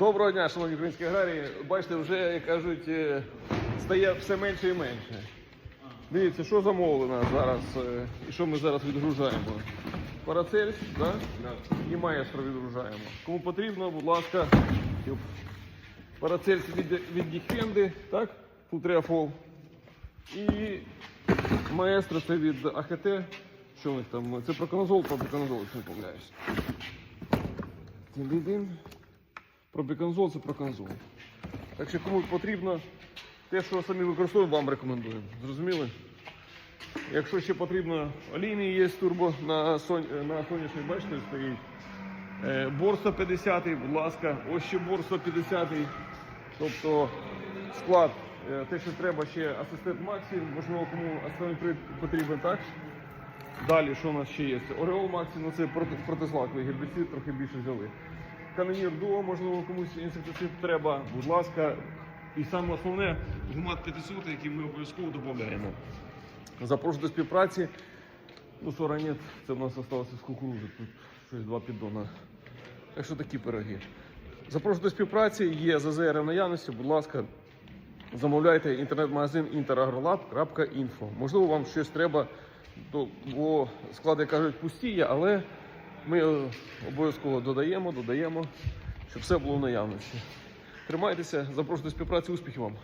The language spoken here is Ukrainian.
Доброго дня, шановні українські аграрії. Бачите, вже, як кажуть, е, стає все менше і менше. Дивіться, що замовлено зараз е, і що ми зараз відгружаємо. Парацельс да? і маестро відгружаємо. Кому потрібно, будь ласка, парацельс від, від Діхенди, так? Футреафол. І маестро це від АХТ. Що у них там? Це проконазол, пробіконазол, якщо не помиляюсь. Пробіконзол це проконзол. Так що кому потрібно, те, що самі використовуємо, вам рекомендуємо. Зрозуміли? Якщо ще потрібно, олійний є турбо на, сон... на сонячний, бачите, стоїть. Е, Бор 150, будь ласка, ось ще бор 150. Тобто склад, е, те, що треба ще асистент Максі, можливо, кому асистент потрібен так. Далі, що у нас ще є? Ореол Максі, ну це проти, протизлаковий гербіцид, трохи більше взяли. Канонір Дуо, можливо, комусь інсектицид треба, будь ласка. І саме основне гумат 500, який ми обов'язково додаємо. Запрошую до співпраці. Ну, сора нет, це в нас залишилося з кукурузи, тут щось два піддона. Так що такі пироги. Запрошую до співпраці, є ЗЗР в наявності, будь ласка, замовляйте інтернет-магазин interagrolab.info. Можливо, вам щось треба, бо склади кажуть пусті, але ми е, обов'язково додаємо, додаємо, щоб все було в наявності. Тримайтеся, запрошую до співпраці, успіхів вам!